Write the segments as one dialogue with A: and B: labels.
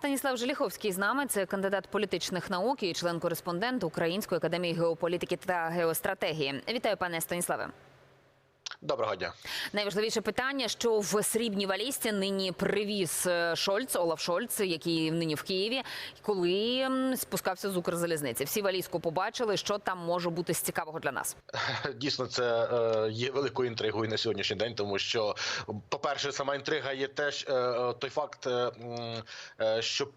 A: Станіслав Желіховський з нами. Це кандидат політичних наук і член-кореспондент Української академії геополітики та геостратегії. Вітаю, пане Станіславе.
B: Доброго дня.
A: Найважливіше питання, що в срібній валізці нині привіз е, Шольц, Олаф Шольц, який нині в Києві, коли спускався з Укрзалізниці. Всі валізку побачили, що там може бути з цікавого для нас.
B: Дійсно, це е, є великою інтригою на сьогоднішній день, тому що, по-перше, сама інтрига є теж е, той факт, що.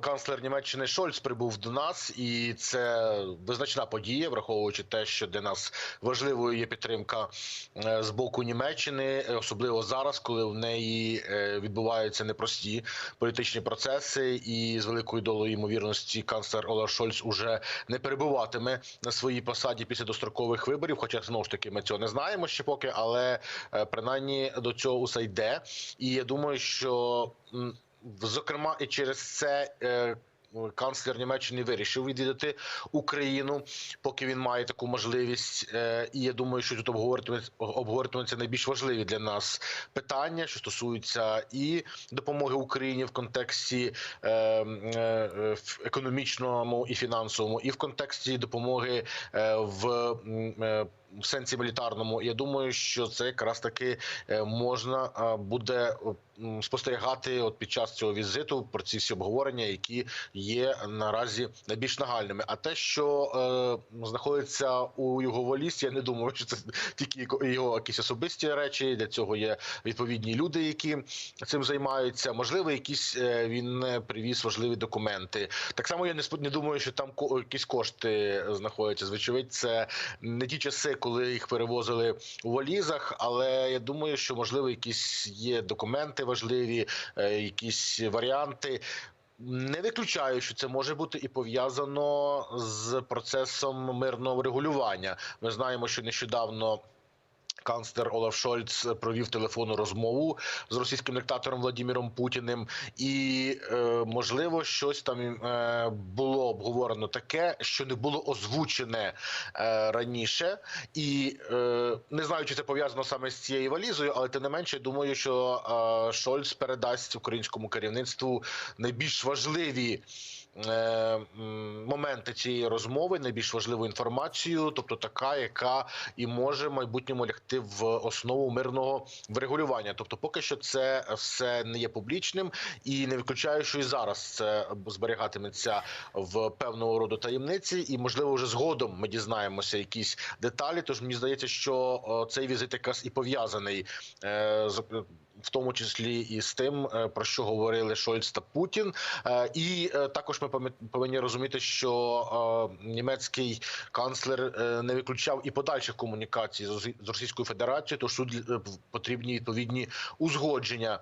B: Канцлер Німеччини Шольц прибув до нас, і це визначна подія, враховуючи те, що для нас важливою є підтримка е, з боку Німеччини, особливо зараз, коли в неї е, відбуваються непрості політичні процеси, і з великою долею ймовірності канцлер Олаф Шольц уже не перебуватиме на своїй посаді після дострокових виборів. Хоча знову ж таки ми цього не знаємо ще поки, але е, принаймні до цього усе йде. І я думаю, що зокрема і через це. е, Канцлер Німеччини вирішив відвідати Україну, поки він має таку можливість. Е, І я думаю, що тут обговорюватиметься обговорюватиметься найбільш важливі для нас питання, що стосуються і допомоги Україні в контексті е, е, економічному і фінансовому, і в контексті допомоги в в сенсі мілітарному. Я думаю, що це якраз таки е, можна е, буде спостерігати от під час цього візиту про ці всі обговорення, які є наразі найбільш нагальними. А те, що е, знаходиться у його волісті, я не думаю, що це тільки його- якісь особисті речі. Для цього є відповідні люди, які цим займаються. Можливо, якісь е, він е, привіз важливі документи. Так само я не не думаю, що там ко- якісь кошти знаходяться. Звичайно, це не ті часи, коли їх перевозили у валізах. Але я думаю, що можливо якісь є документи важливі, е, якісь варіанти. Не виключаю, що це може бути і пов'язано з процесом мирного регулювання. Ми знаємо, що нещодавно. Канцлер Олаф Шольц провів телефонну розмову з російським диктатором Владимиром Путіним, і е, можливо щось там е, було обговорено таке, що не було озвучене е, раніше, і е, не знаю, чи це пов'язано саме з цією валізою, але тим не менше, думаю, що е, Шольц передасть українському керівництву найбільш важливі. Е, Моменти цієї розмови найбільш важливу інформацію, тобто така, яка і може в майбутньому лягти в основу мирного врегулювання. Тобто, поки що це все не є публічним, і не виключаю, що і зараз це зберігатиметься в певного роду таємниці, і можливо вже згодом ми дізнаємося якісь деталі. Тож мені здається, що цей візит якраз і пов'язаний е, з в тому числі і з тим, е, про що говорили Шольц та Путін. Е, І е, також ми повинні розуміти, що німецький канцлер не виключав і подальших комунікацій з Російською Федерацією, тож тут потрібні відповідні узгодження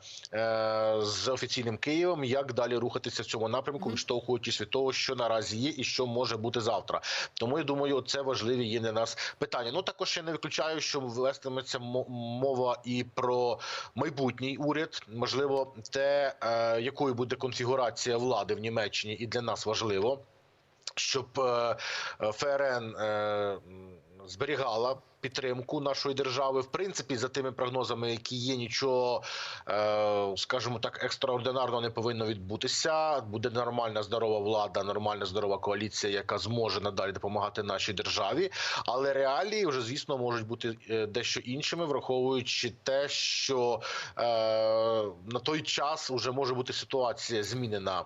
B: з офіційним Києвом, як далі рухатися в цьому напрямку, відштовхуючись від того, що наразі є, і що може бути завтра. Тому я думаю, це важливі є для нас питання. Ну також я не виключаю, що вестиметься мо- мова і про майбутній уряд. Можливо, те, е, якою буде конфігурація влади в Німеччині, і для нас важливо, щоб е, е, ФРН зберігала. Підтримку нашої держави, в принципі, за тими прогнозами, які є, нічого, е, скажімо так, екстраординарного не повинно відбутися. Буде нормальна здорова влада, нормальна здорова коаліція, яка зможе надалі допомагати нашій державі. Але реалії вже, звісно, можуть бути е, дещо іншими, враховуючи те, що е, на той час вже може бути ситуація змінена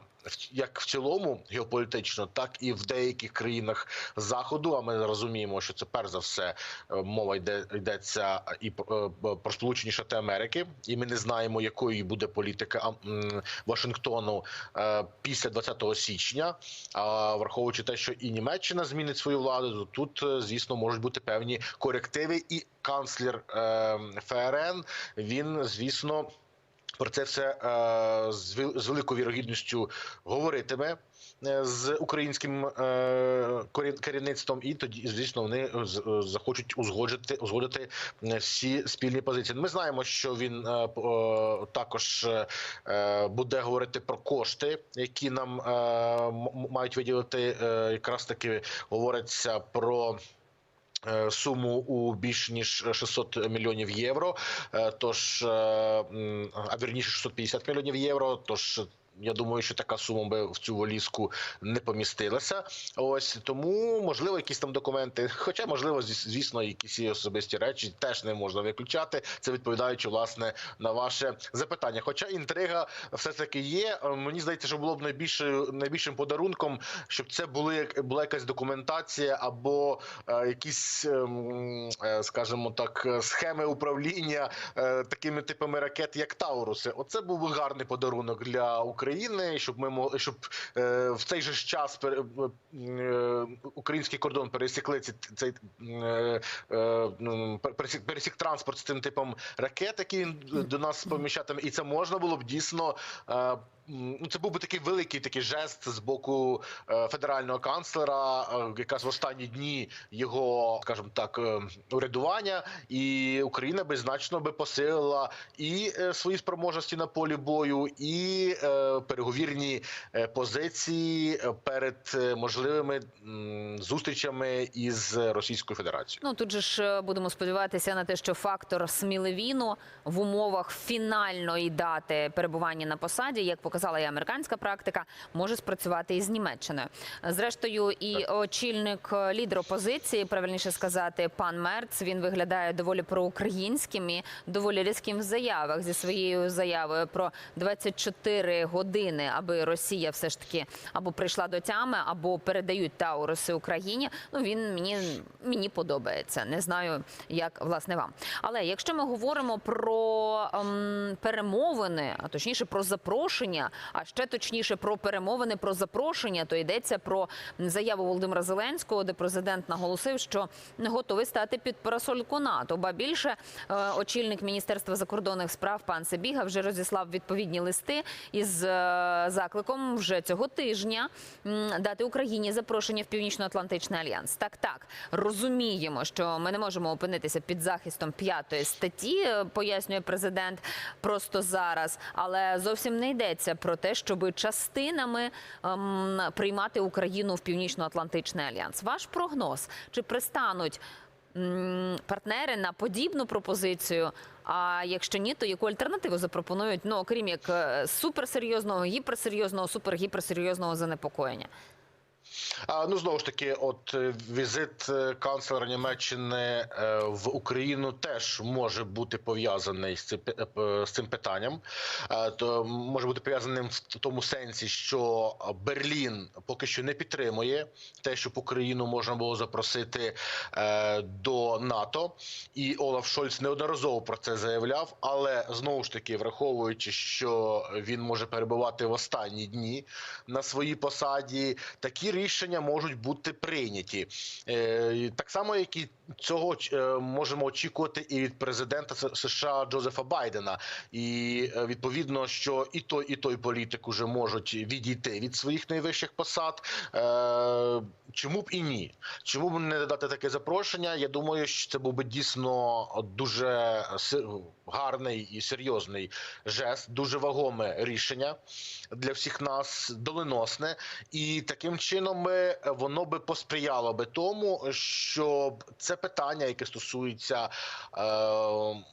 B: як в цілому геополітично, так і в деяких країнах заходу. А ми розуміємо, що це перш за все е, мова йде йдеться і про е, Сполучені Штати Америки, і ми не знаємо, якою буде політика Вашингтону е, після 20 січня. А враховуючи те, що і Німеччина змінить свою владу, то тут, звісно, можуть бути певні корективи. І канцлер е, ФРН він, звісно. Про це все е, з великою вірогідністю говоритиме е, з українським е, керівництвом, і тоді, звісно, вони захочуть узгодити е, всі спільні позиції. Ми знаємо, що він також буде говорити про кошти, які нам мають виділити. Якраз таки говориться про. Е, Суму у більш ніж 600 мільйонів євро. Е, Тож, е, м, а вірніше 650 мільйонів євро. Тож Я думаю, що така сума би в цю валізку не помістилася. Ось тому, можливо, якісь там документи, хоча, можливо, звісно, якісь особисті речі теж не можна виключати. Це відповідаючи власне на ваше запитання. Хоча інтрига все таки є. Е, Мені здається, що було б найбільшою найбільшим подарунком, щоб це були була якась документація або е, якісь, ем, е, скажімо так, схеми управління е, такими типами ракет, як Тауруси. Оце був гарний подарунок для України, щоб ми могли, щоб е, в цей же час пер е, український кордон пересікли ці цей е, е, ну, пересік, транспорт з цим типом ракет, які до нас поміщатиме, і це можна було б дійсно. е, це був би такий великий такий жест з боку е, федерального канцлера, е, якраз в останні дні його, скажімо так, е, урядування, і Україна би значно би посилила і свої спроможності на полі бою, і переговірні позиції перед можливими зустрічами із Російською Федерацією.
A: Ну тут же ж будемо сподіватися на те, що фактор сміливіну в умовах фінальної дати перебування на посаді, як показала і американська практика, може спрацювати і з Німеччиною. Зрештою, і очільник е, лідер опозиції, правильніше сказати, пан Мерц, він виглядає доволі проукраїнським і доволі різким в заявах зі своєю заявою про 24 години, аби Росія все ж таки або прийшла до тями, або передають Тауруси Україні. Ну він мені мені подобається. Не знаю, як власне вам. Але якщо ми говоримо про ем, перемовини, а точніше про запрошення, а ще точніше про перемовини про запрошення, то йдеться про заяву Володимира Зеленського, де президент наголосив, що готовий стати під парасольку НАТО. Ба більше е, очільник міністерства закордонних справ пан Себіга вже розіслав відповідні листи із е, закликом вже цього тижня дати Україні запрошення в Північно-Атлантичний альянс. Так, так розуміємо, що ми не можемо опинитися під захистом п'ятої статті, е, пояснює президент просто зараз, але зовсім не йдеться про те, щоб частинами ем, приймати Україну в Північно-Атлантичний альянс. Ваш прогноз чи пристануть? ем, партнери на подібну пропозицію. А якщо ні, то яку альтернативу запропонують? Ну окрім як е, суперсерйозного, гіперсерйозного, супергіперсерйозного занепокоєння?
B: Ну знову ж таки, от е, візит е, канцлера Німеччини е, в Україну теж може бути пов'язаний з цим з цим питанням. То може бути пов'язаним в тому сенсі, що Берлін поки що не підтримує те, щоб Україну можна було запросити до НАТО, і Олаф Шольц неодноразово про це заявляв. Але знову ж таки, враховуючи, що він може перебувати в останні дні на своїй посаді, такі рішення можуть бути прийняті. Е, Так само, як і цього е, можемо очікувати і від президента США Джозефа Байдена. І е, відповідно, що і той, і той політик уже можуть відійти від своїх найвищих посад. Чому б і ні? Чому б не дати таке запрошення? Я думаю, що це був би дійсно дуже гарний і серйозний жест, дуже вагоме рішення для всіх нас, доленосне, і таким чином би воно би посприяло би тому, щоб це питання, яке стосується. Е,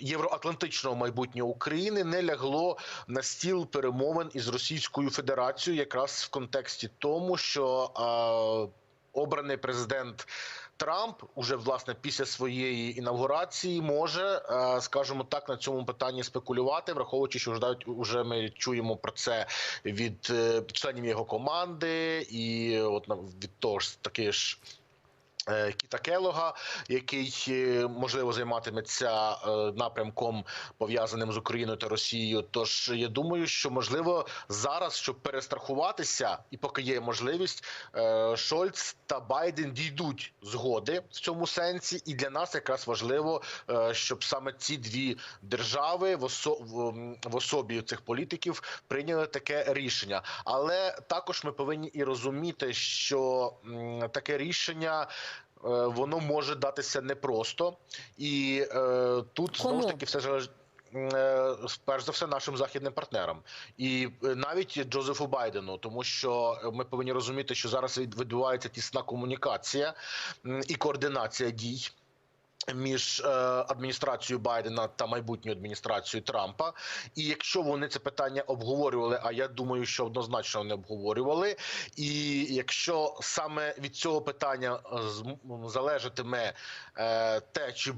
B: Євроатлантичного майбутнього України не лягло на стіл перемовин із Російською Федерацією, якраз в контексті тому, що е, обраний президент Трамп уже власне після своєї інавгурації може, е, скажімо так, на цьому питанні спекулювати, враховуючи, що вже уже ми чуємо про це від е, членів його команди, і от від того ж таки ж. Е, Кіта Келога, який е, можливо займатиметься е, напрямком пов'язаним з Україною та Росією. Тож я думаю, що можливо зараз, щоб перестрахуватися, і поки є можливість, Шольц та Байден дійдуть згоди в цьому сенсі, і для нас якраз важливо, щоб саме ці дві держави в, особі цих політиків прийняли таке рішення. Але також ми повинні і розуміти, що таке рішення. Е, Воно може датися непросто, і е, тут знову ж таки все залежить. е, Перш за все, нашим західним партнерам, і е, навіть Джозефу Байдену, тому що ми повинні розуміти, що зараз відбувається тісна комунікація і координація дій. Між е, адміністрацією Байдена та майбутньою адміністрацією Трампа, і якщо вони це питання обговорювали, а я думаю, що однозначно вони обговорювали, і якщо саме від цього питання е, залежатиме е, те, чи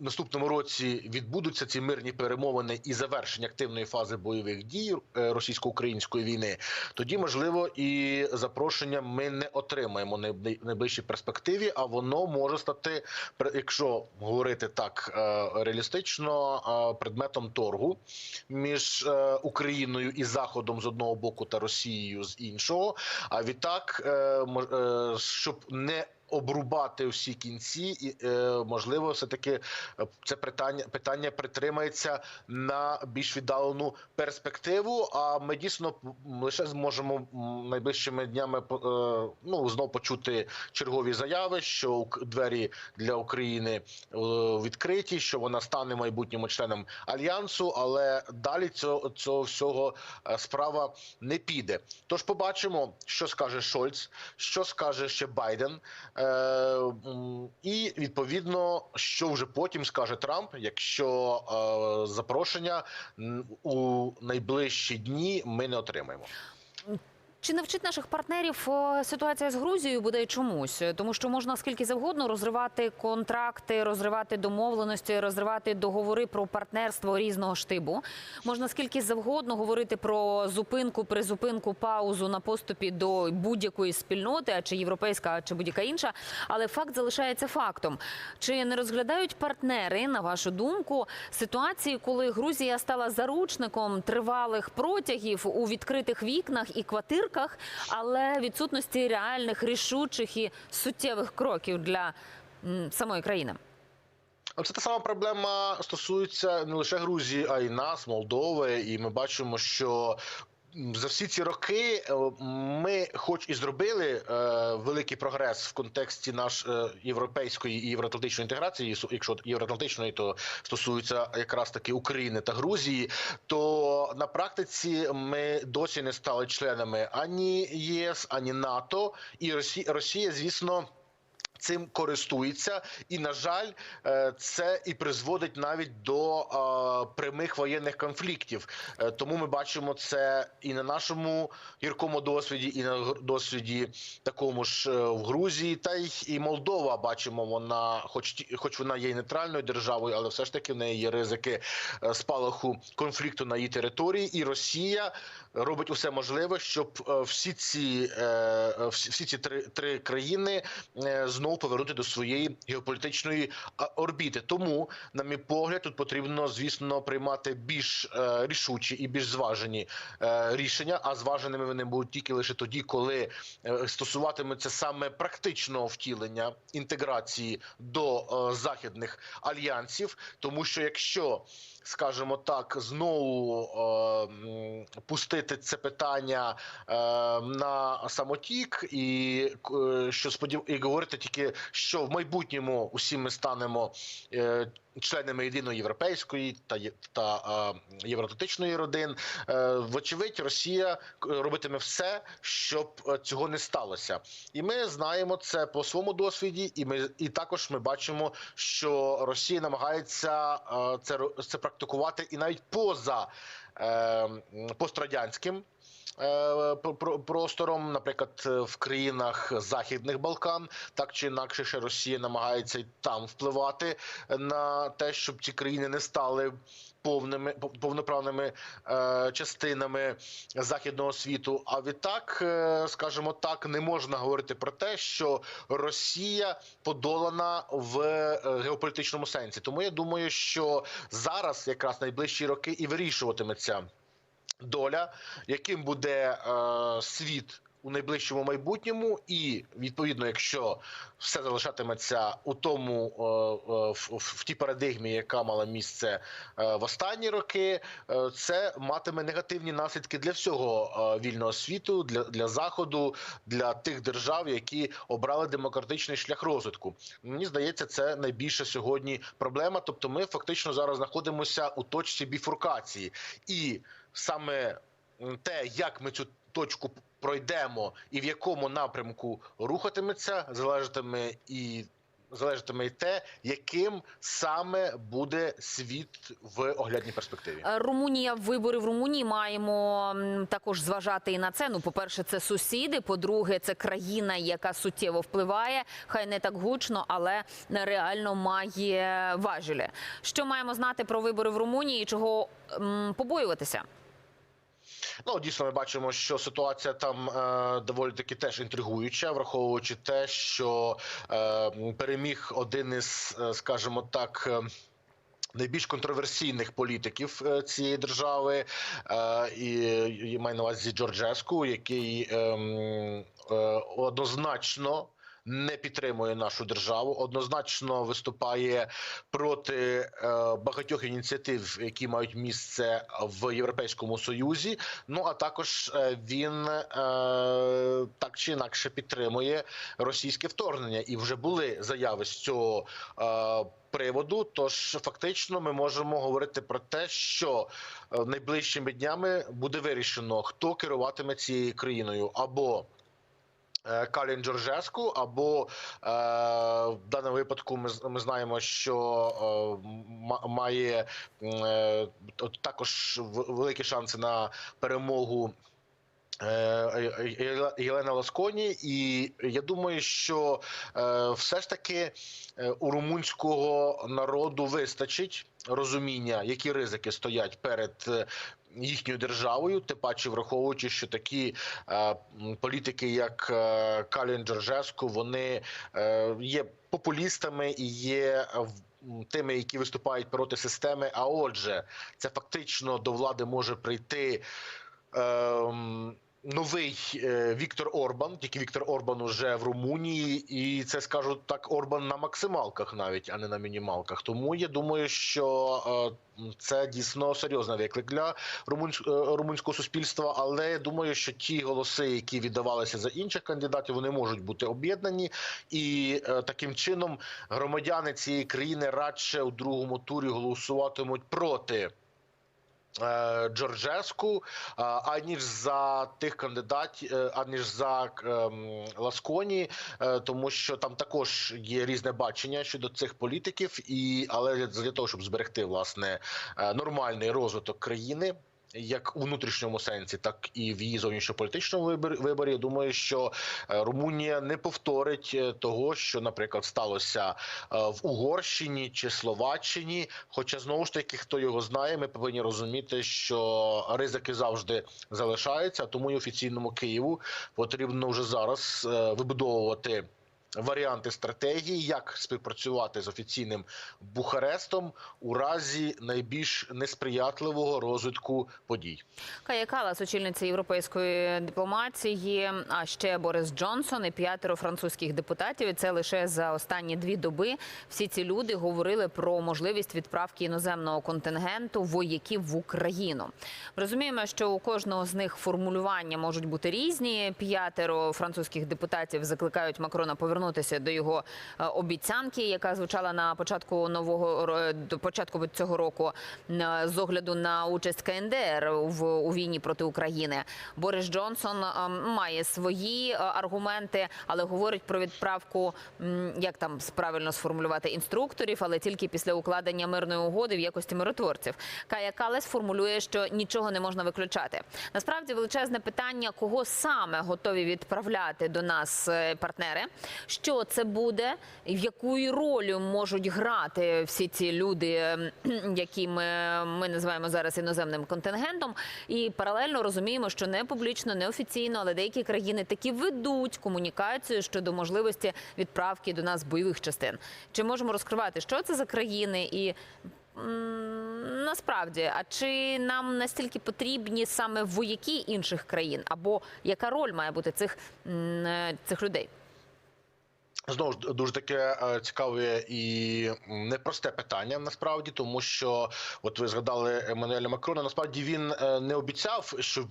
B: наступному році відбудуться ці мирні перемовини і завершення активної фази бойових дій е, російсько-української війни, тоді можливо і запрошення ми не отримаємо в найближчій перспективі. А воно може стати, якщо говорити так е, реалістично, е, предметом торгу між Україною і Заходом з одного боку та Росією з іншого. А відтак, щоб не Обрубати всі кінці, і е, можливо, все таки це питання питання притримається на більш віддалену перспективу. А ми дійсно лише зможемо найближчими днями е, ну знов почути чергові заяви, що двері для України е, відкриті, що вона стане майбутнім членом альянсу, але далі цього, цього всього е, справа не піде. Тож побачимо, що скаже Шольц, що скаже ще Байден. Е, і відповідно, що вже потім скаже Трамп, якщо е, запрошення у найближчі дні ми не отримаємо.
A: Чи не вчить наших партнерів ситуація з Грузією буде чомусь? Тому що можна скільки завгодно розривати контракти, розривати домовленості, розривати договори про партнерство різного штибу. Можна скільки завгодно говорити про зупинку, призупинку, паузу на поступі до будь-якої спільноти, а чи європейська, чи будь-яка інша. Але факт залишається фактом. Чи не розглядають партнери, на вашу думку, ситуації, коли Грузія стала заручником тривалих протягів у відкритих вікнах і квартирках, але відсутності реальних рішучих і суттєвих кроків для самої країни?
B: Це та сама проблема стосується не лише Грузії, а й нас, Молдови. І ми бачимо, що за всі ці роки е, ми, хоч і зробили е, великий прогрес в контексті наш е, європейської і євроатлантичної інтеграції, якщо євроатлантичної, то стосується якраз таки України та Грузії, то на практиці ми досі не стали членами ані ЄС, ані НАТО, і Росія, Росія звісно. Цим користується, і на жаль, е, це і призводить навіть до е, прямих воєнних конфліктів. Е, Тому ми бачимо це і на нашому гіркому досвіді, і на досвіді такому ж в Грузії, та й і Молдова. Бачимо, вона, хоч хоч вона є нейтральною державою, але все ж таки в неї є ризики спалаху конфлікту на її території, і Росія робить усе можливе, щоб е, всі ці е, е, всі, ці три, три країни знову повернути до своєї геополітичної орбіти. Тому, на мій погляд, тут потрібно, звісно, приймати більш рішучі і більш зважені рішення. А зваженими вони будуть тільки лише тоді, коли стосуватиметься саме практичного втілення інтеграції до західних альянсів, тому що якщо скажімо так, знову е, пустити це питання е, на самотік, і е, що сподів... і говорити тільки, що в майбутньому усі ми станемо е, членами єдиної європейської та та е, євроатлантичної родин. Е, вочевидь, Росія к- робитиме все, щоб е, цього не сталося, і ми знаємо це по своєму досвіді, і ми і також ми бачимо, що Росія намагається е, це це практикувати і навіть поза е, пострадянським. Е, пр- пр- Простором, наприклад, в країнах Західних Балкан, так чи інакше, ще Росія намагається й там впливати на те, щоб ці країни не стали повними пов- повноправними е, частинами західного світу. А відтак, е, скажімо так, не можна говорити про те, що Росія подолана в е, геополітичному сенсі. Тому я думаю, що зараз, якраз найближчі роки, і вирішуватиметься доля, яким буде е, світ. У найближчому майбутньому, і відповідно, якщо все залишатиметься у тому е, е, в, в, в тій парадигмі, яка мала місце е, в останні роки, це матиме негативні наслідки для всього вільного світу, для, для заходу, для тих держав, які обрали демократичний шлях розвитку. Мені здається, це найбільша сьогодні проблема. Тобто, ми фактично зараз знаходимося у точці біфуркації, і саме те, як ми цю точку пройдемо і в якому напрямку рухатиметься, залежатиме і залежатиме й те, яким саме буде світ в оглядній перспективі.
A: Е, Румунія, вибори в Румунії маємо також зважати і на це. Ну, по-перше, це сусіди. По-друге, це країна, яка суттєво впливає. Хай не так гучно, але реально має важелі. Що маємо знати про вибори в Румунії? і Чого м, побоюватися?
B: Ну, дійсно, ми бачимо, що ситуація там е, доволі таки теж інтригуюча, враховуючи те, що е, переміг один із, е, скажімо так. Найбільш контроверсійних політиків цієї держави, і, маю на увазі Джорджеску, який ем, однозначно не підтримує нашу державу, однозначно виступає проти е, багатьох ініціатив, які мають місце в Європейському Союзі. Ну а також е, він е, так чи інакше підтримує російське вторгнення, і вже були заяви з цього. Приводу, тож фактично ми можемо говорити про те, що найближчими днями буде вирішено, хто керуватиме цією країною або Калін Джорджеску, або е, в даному випадку ми, ми знаємо, що е, має е, також великі шанси на перемогу. Е, Є- Єлена Ласконі, і я думаю, що е, все ж таки е, у румунського народу вистачить розуміння, які ризики стоять перед е, їхньою державою, тим паче враховуючи, що такі е, політики, як е, Калін Джорджеску, вони е, є популістами і є е, тими, які виступають проти системи. А отже, це фактично до влади може прийти. Ем, Новий е, Віктор Орбан, тільки Віктор Орбан уже в Румунії, і це скажу так, Орбан на максималках навіть, а не на мінімалках. Тому я думаю, що е, це дійсно серйозний виклик для е, румунського суспільства. Але я думаю, що ті голоси, які віддавалися за інших кандидатів, вони можуть бути об'єднані, і таким чином громадяни цієї країни радше у другому турі голосуватимуть проти. Е, Джорджеску, е, аніж за тих кандидатів, е, аніж за ем, Ласконі, тому що там також є різне бачення щодо цих політиків, і але для того, щоб зберегти власне нормальний розвиток країни. Як у внутрішньому сенсі, так і в її зовнішньополітичному виборі, думаю, що е, Румунія не повторить е, того, що, наприклад, сталося е, в Угорщині чи Словаччині. Хоча знову ж таки, хто його знає, ми повинні розуміти, що ризики завжди залишаються. Тому і офіційному Києву потрібно вже зараз вибудовувати. Варіанти стратегії, як співпрацювати з офіційним Бухарестом у разі найбільш несприятливого розвитку подій.
A: Кая Калас, очільниця європейської дипломатії, а ще Борис Джонсон і п'ятеро французьких депутатів. Це лише за останні дві доби. Всі ці люди говорили про можливість відправки іноземного контингенту вояків в Україну. Розуміємо, що у кожного з них формулювання можуть бути різні. П'ятеро французьких депутатів закликають Макрона повернутися до його е, обіцянки, яка звучала на початку нового до початку цього року е, з огляду на участь КНДР в у війні проти України. Борис Джонсон е, має свої е, аргументи, але говорить про відправку, як там правильно сформулювати інструкторів, але тільки після укладення мирної угоди в якості миротворців. Кая Калес формулює, що нічого не можна виключати. Насправді величезне питання, кого саме готові відправляти до нас е, партнери, що це буде, в яку роль можуть грати всі ці люди, ем, які ми, ми називаємо зараз іноземним контингентом, і паралельно розуміємо, що не публічно, не офіційно, але деякі країни таки ведуть комунікацію щодо можливості відправки до нас бойових частин. Чи можемо розкривати, що це за країни і насправді, а чи нам настільки потрібні саме вояки інших країн, або яка роль має бути цих, е, цих людей?
B: Знову ж дуже таке е, цікаве і непросте питання насправді, тому що от ви згадали Еммануеля Макрона. Насправді він е, не обіцяв, що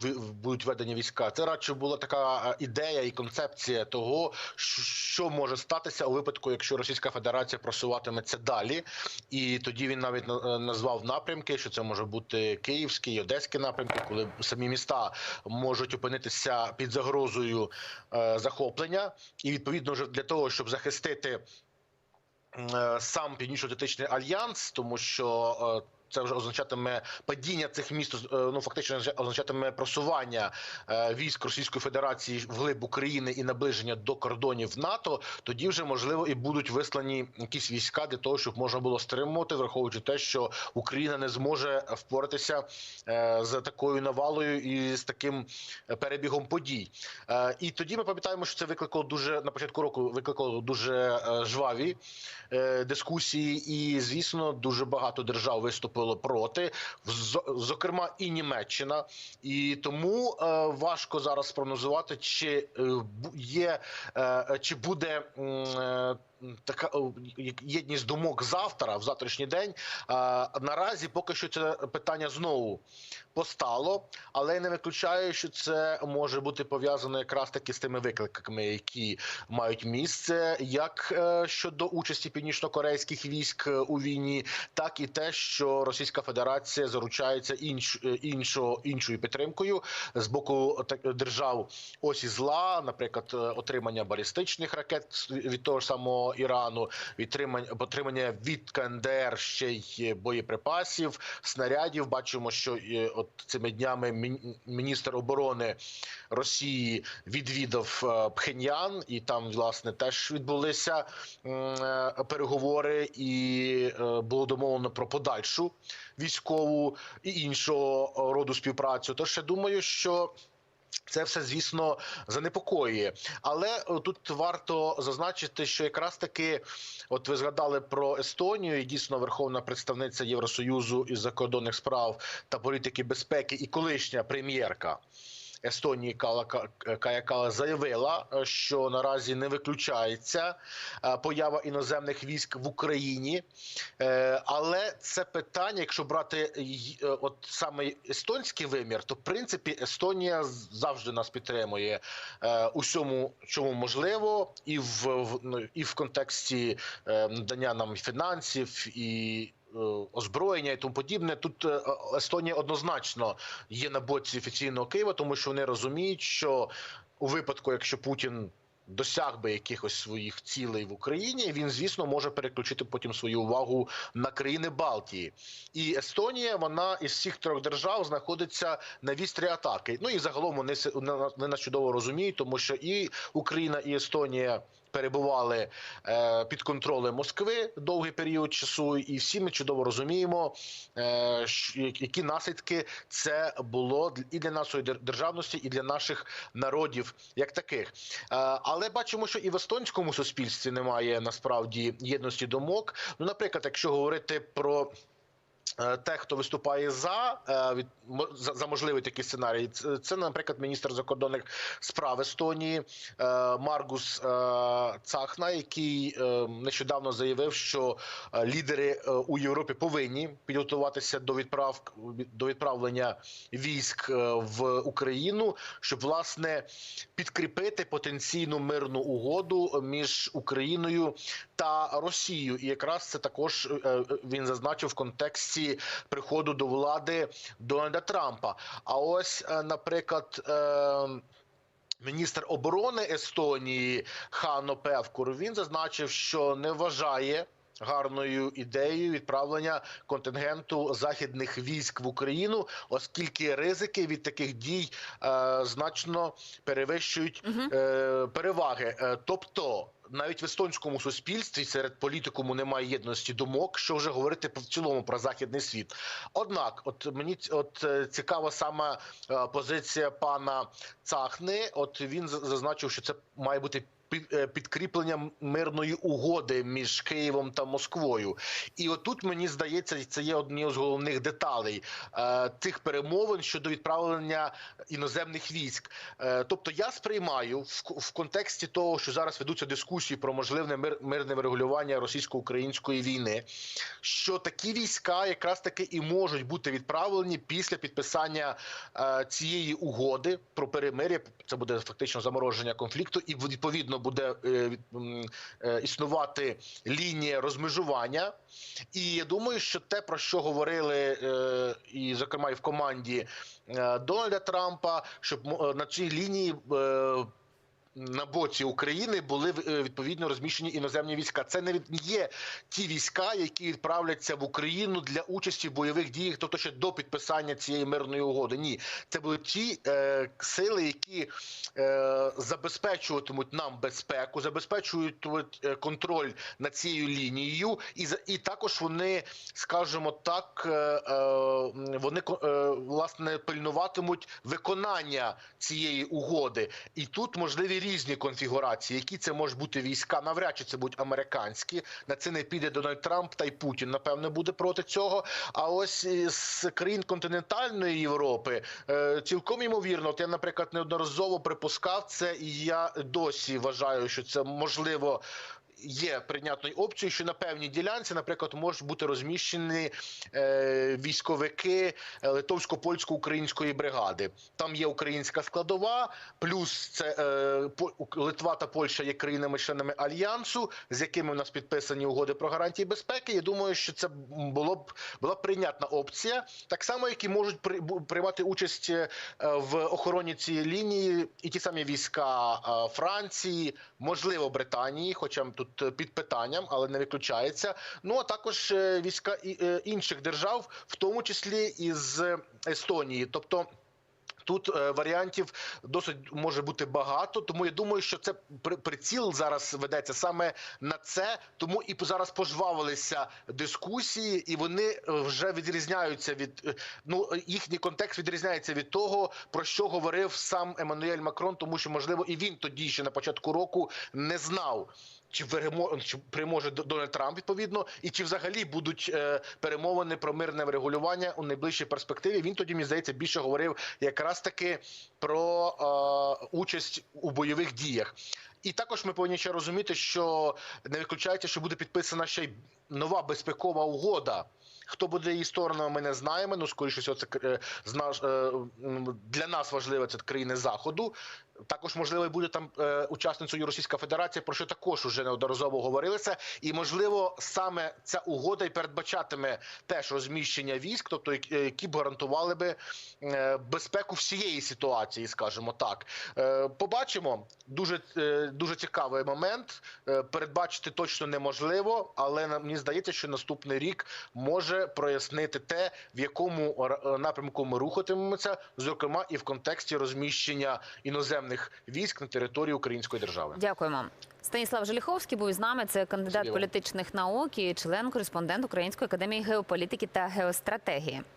B: будуть введені війська. Це радше була така е, ідея і концепція того, що- що може статися у випадку, якщо Російська Федерація просуватиметься далі. І тоді він навіть на- назвав напрямки, що це може бути київський, і одеський напрямки, коли самі міста можуть опинитися під загрозою захоплення, і відповідно вже для того, щоб захистити е, сам Північно-Атлантичний альянс, тому що. Це вже означатиме падіння цих міст, е, ну фактично означатиме просування е, військ Російської Федерації вглиб України і наближення до кордонів НАТО. Тоді вже можливо і будуть вислані якісь війська для того, щоб можна було стримувати, враховуючи те, що Україна не зможе впоратися е, з такою навалою і з таким перебігом подій. І тоді ми пам'ятаємо, що це викликало дуже на початку року викликало дуже жваві дискусії, і звісно, дуже багато держав виступило проти, зокрема і Німеччина. І тому е, важко зараз спрогнозувати, чи е, є е, чи буде. Така єдність думок завтра, в завтрашній день. Наразі поки що це питання знову постало, але не виключаю, що це може бути пов'язано якраз таки з тими викликами, які мають місце, як е, щодо участі північно-корейських військ е, у війні, так і те, що Російська Федерація заручається інш, е, іншо, іншою підтримкою з боку держав осі зла, наприклад, отримання балістичних ракет від того ж самого Ірану, відтримання отримання від КНДР ще й боєприпасів, снарядів. Бачимо, що е, от цими днями міністр оборони Росії відвідав е, Пхеньян, і там власне теж відбулися е, переговори, і е, було домовлено про подальшу військову і іншого роду співпрацю. Тож я думаю, що. Це все, звісно, занепокоює, але е, тут варто зазначити, що якраз таки, от ви згадали про Естонію, і дійсно верховна представниця Євросоюзу із закордонних справ та політики безпеки і колишня прем'єрка. Естонії Кала Ка- Кая Кала заявила, е, що наразі не виключається е, поява іноземних військ в Україні, Е, але це питання, якщо брати от саме естонський вимір, то в принципі Естонія завжди нас підтримує усьому, чому можливо, і в, ну, і в контексті надання нам фінансів і. Е, Озброєння і тому подібне тут е, Естонія однозначно є на боці офіційного Києва, тому що вони розуміють, що у випадку, якщо Путін досяг би якихось своїх цілей в Україні, він звісно може переключити потім свою увагу на країни Балтії. І Естонія, вона із всіх трьох держав знаходиться на вістрі атаки. Ну і загалом вони нас чудово розуміють, тому що і Україна, і Естонія. Перебували е, під контролем Москви довгий період часу, і всі ми чудово розуміємо, е, які наслідки це було і для нашої дер- державності, і для наших народів, як таких. Е, але бачимо, що і в естонському суспільстві немає насправді єдності думок. Ну, наприклад, якщо говорити про. Е, Те, хто виступає за, е, від за, можливий такий сценарій, це, наприклад, міністр закордонних справ Естонії е, Маргус Цахна, який нещодавно заявив, що лідери у Європі повинні підготуватися до відправ до відправлення військ в Україну, щоб власне підкріпити потенційну мирну угоду між Україною та Росією. І якраз це також він зазначив в контексті приходу до влади Дональда Трампа. А ось, е, наприклад. е, Міністр оборони Естонії Хано Певкур він зазначив, що не вважає гарною ідеєю відправлення контингенту західних військ в Україну, оскільки ризики від таких дій е, значно перевищують е, переваги. Е, тобто. Навіть в естонському суспільстві серед політикуму немає єдності думок, що вже говорити в цілому про західний світ. Однак, от мені от е, цікава саме е, позиція пана Цахни. От він зазначив, що це має бути е, підкріплення мирної угоди між Києвом та Москвою. І отут мені здається, це є однією з головних деталей е, тих перемовин щодо відправлення іноземних військ. Е, тобто я сприймаю в, контексті того, що зараз ведуться дискусії про можливе мир, мирне врегулювання російсько-української війни, що такі війська якраз таки і можуть бути відправлені після підписання е, цієї угоди про перемир'я. Це буде фактично замороження конфлікту, і відповідно буде е, е, існувати лінія розмежування. І я думаю, що те, про що говорили, е, і зокрема і в команді Дональда Трампа, щоб на цій лінії. На боці України були е, відповідно розміщені іноземні війська. Це не є ті війська, які відправляться в Україну для участі в бойових діях, тобто ще до підписання цієї мирної угоди. Ні, це були ті е, сили, які е, забезпечуватимуть нам безпеку, забезпечують е, контроль над цією лінією, і і також вони, скажімо так, е, е, вони е, власне пильнуватимуть виконання цієї угоди. І тут можливі різні конфігурації. Які це можуть бути війська? Навряд чи це будуть американські. На це не піде Дональд Трамп та й Путін, напевно, буде проти цього. А ось з країн континентальної Європи е, цілком ймовірно. От я, наприклад, неодноразово припускав це, і я досі вважаю, що це можливо. Є прийнятною опцією, що на певній ділянці, наприклад, можуть бути розміщені е, військовики е, литовсько-польсько-української бригади. Там є українська складова, плюс це е, Литва та Польща є країнами-членами альянсу, з якими у нас підписані угоди про гарантії безпеки. Я думаю, що це було б була б прийнятна опція, так само, які можуть при, приймати участь в охороні цієї лінії, і ті самі війська Франції, можливо, Британії, хоча тут е, під питанням, але не виключається. Ну а також е, війська е, інших держав, в тому числі із Естонії, тобто. Тут варіантів досить може бути багато, тому я думаю, що це при- приціл зараз ведеться саме на це. Тому і зараз пожвавилися дискусії, і вони вже відрізняються від ну їхній контекст відрізняється від того, про що говорив сам Еммануель Макрон, тому що можливо і він тоді ще на початку року не знав. Чи чи переможе Дональд Трамп відповідно, і чи взагалі будуть е, перемовини про мирне врегулювання у найближчій перспективі? Він тоді мені здається більше говорив якраз таки про е, участь у бойових діях. І також ми повинні ще розуміти, що не виключається, що буде підписана ще й нова безпекова угода. Хто буде її сторонами, ми не знаємо. Ну, скоріше всього, це е, е, для нас важливо це країни заходу. Також можливо буде там е, учасницею Російська Федерація, про що також уже неодноразово говорилося. І можливо саме ця угода і передбачатиме теж розміщення військ, тобто які- б гарантували би безпеку всієї ситуації, скажімо так. Побачимо дуже дуже цікавий момент. Передбачити точно неможливо, але мені здається, що наступний рік може прояснити те, в якому е, напрямку ми рухатимемося, зокрема і в контексті розміщення іноземних військ на території Української держави.
A: Дякуємо. Станіслав Желіховський був з нами. Це кандидат політичних наук і член-кореспондент Української академії геополітики та геостратегії.